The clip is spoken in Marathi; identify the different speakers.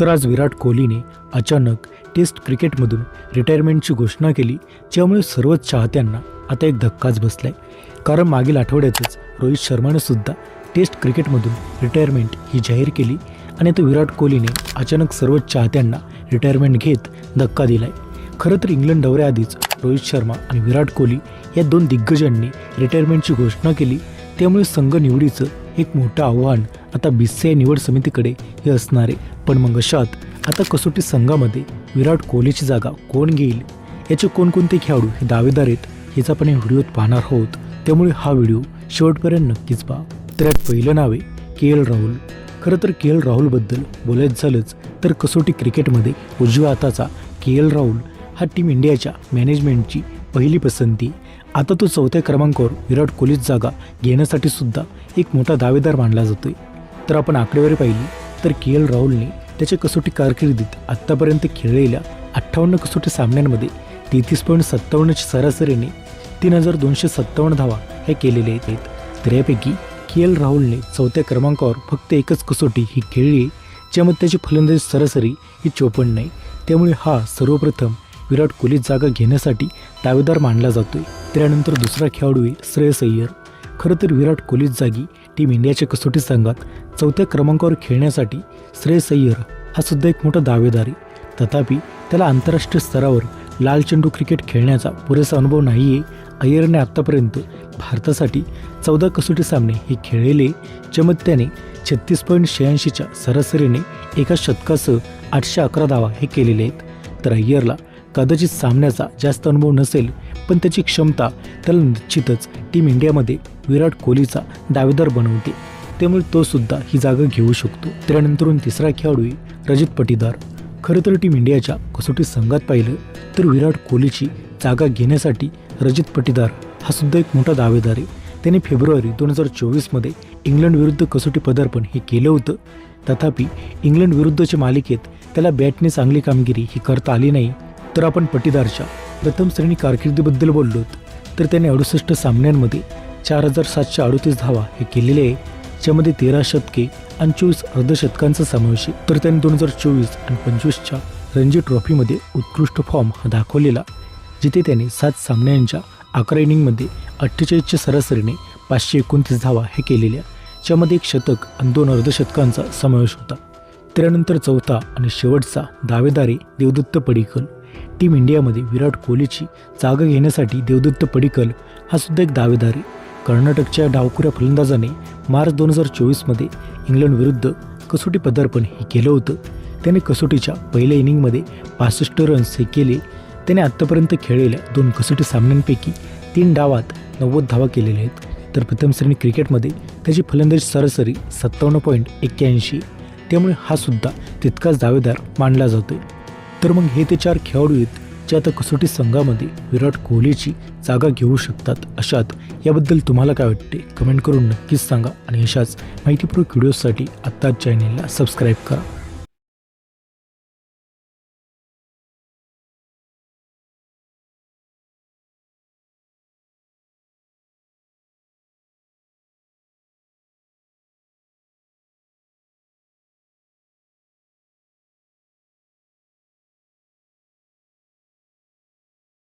Speaker 1: तर आज विराट कोहलीने अचानक टेस्ट क्रिकेटमधून रिटायरमेंटची घोषणा केली ज्यामुळे सर्वच चाहत्यांना आता एक धक्काच बसला आहे कारण मागील आठवड्यातच रोहित शर्माने सुद्धा टेस्ट क्रिकेटमधून रिटायरमेंट ही जाहीर केली आणि तो विराट कोहलीने अचानक सर्वच चाहत्यांना रिटायरमेंट घेत धक्का दिलाय. खरं तर इंग्लंड दौऱ्याआधीच रोहित शर्मा आणि विराट कोहली या दोन दिग्गजांनी रिटायरमेंटची घोषणा केली त्यामुळे संघ निवडीचं एक मोठं आव्हान आता बीसीआय निवड समितीकडे हे असणार आहे. पण मग अशात आता कसोटी संघामध्ये विराट कोहलीची जागा कोण घेईल? याचे कोणकोणते खेळाडू हे दावेदार आहेत? हेच आपण या व्हिडिओत पाहणार आहोत. त्यामुळे हा व्हिडिओ शेवटपर्यंत नक्कीच पहा. तर यात पहिलं नाव आहे के एल राहुल. खरं तर के एल राहुलबद्दल बोलायचं झालंच तर कसोटी क्रिकेटमध्ये उजव्या हाताचा के एल राहुल हा टीम इंडियाच्या मॅनेजमेंटची पहिली पसंती. आता तो चौथ्या क्रमांकावर विराट कोहलीच जागा घेण्यासाठी सुद्धा एक मोठा दावेदार मानला जातोय. तर आपण आकडेवारी पाहिली तर के एल राहुलने त्याच्या कसोटी कारकिर्दीत आत्तापर्यंत खेळलेल्या अठ्ठावन्न कसोटी सामन्यांमध्ये तेहतीस पॉईंट सत्तावन्नच्या सरासरीने तीन हजार दोनशे सत्तावन्न धावा हे केलेले आहेत. तर यापैकी के एल राहुलने चौथ्या क्रमांकावर फक्त एकच कसोटी ही खेळली आहे ज्यामध्ये त्याची फलंदाजी सरासरी ही चोपन्न आहे. त्यामुळे हा सर्वप्रथम विराट कोहलीत जागा घेण्यासाठी दावेदार मानला जातोय. त्यानंतर दुसरा खेळाडू आहे श्रेयस अय्यर. खरं तर विराट कोहलीच जागी टीम इंडियाच्या कसोटी संघात चौथ्या क्रमांकावर खेळण्यासाठी श्रेयस अय्यर हा सुद्धा एक मोठा दावेदार आहे. तथापि त्याला आंतरराष्ट्रीय स्तरावर लाल चेंडू क्रिकेट खेळण्याचा पुरेसा अनुभव नाही आहे अय्यरने आत्तापर्यंत भारतासाठी चौदा कसोटी सामने हे खेळलेले चमत्याने छत्तीस पॉईंट शहाऐंशीच्या सरासरीने एका शतकासह आठशे अकरा धावा हे केलेले आहेत. तर अय्यरला कदाचित सामन्याचा जास्त अनुभव नसेल पण त्याची क्षमता त्याला निश्चितच टीम इंडियामध्ये विराट कोहलीचा दावेदार बनवते. त्यामुळे तो सुद्धा ही जागा घेऊ शकतो. त्यानंतरून तिसरा खेळाडू रजित पटीदार. खरं तर टीम इंडियाच्या कसोटी संघात पाहिलं तर विराट कोहलीची जागा घेण्यासाठी रजित पटीदार हा सुद्धा एक मोठा दावेदार आहे. त्याने फेब्रुवारी दोन हजार चोवीसमध्ये इंग्लंड विरुद्ध कसोटी पदार्पण हे केलं होतं. तथापि इंग्लंड विरुद्धच्या मालिकेत त्याला बॅटने चांगली कामगिरी ही करता आली नाही. तर आपण पटीदारच्या प्रथम श्रेणी कारकिर्दीबद्दल बोललोत तर त्याने अडुसष्ट सामन्यांमध्ये चार हजार सातशे अडोतीस धावा हे केलेले आहे ज्यामध्ये तेरा शतके आणि चोवीस अर्धशतकांचा समावेश आहे. तर त्याने दोन हजार चोवीस आणि पंचवीसच्या रणजी ट्रॉफीमध्ये उत्कृष्ट फॉर्म हा दाखवलेला जिथे त्याने सात सामन्यांच्या अकरा इनिंगमध्ये अठ्ठेचाळीसच्या सरासरीने पाचशे एकोणतीस धावा हे केलेल्या ज्यामध्ये एक शतक आणि दोन अर्धशतकांचा समावेश होता. त्यानंतर चौथा आणि शेवटचा दावेदारी देवदत्त पडिकल टीम इंडियामध्ये विराट कोहलीची जागा घेण्यासाठी देवदत्त पडिकल हा सुद्धा एक दावेदार आहे. कर्नाटकच्या डावखुऱ्या फलंदाजाने मार्च दोन हजार चोवीसमध्ये इंग्लंड विरुद्ध कसोटी पदार्पण हे केलं होतं. त्याने कसोटीच्या पहिल्या इनिंगमध्ये पासष्ट रन्स हे केले. त्याने आत्तापर्यंत खेळलेल्या दोन कसोटी सामन्यांपैकी तीन डावात नव्वद धावा केलेल्या आहेत. तर प्रथम श्रेणी क्रिकेटमध्ये त्याची फलंदाजी सरासरी सत्तावन्न पॉईंट एक्क्याऐंशी त्यामुळे हा सुद्धा तितकाच दावेदार मानला जातोय. तर मग हे ते चार खेळाडू आहेत जे आता कसोटी संघामध्ये विराट कोहलीची जागा घेऊ शकतात अशात. याबद्दल तुम्हाला काय वाटते? कमेंट करून नक्कीच सांगा. आणि अशाच माहितीपूर्वक व्हिडिओसाठी आत्ताच चॅनेलला सबस्क्राईब करा.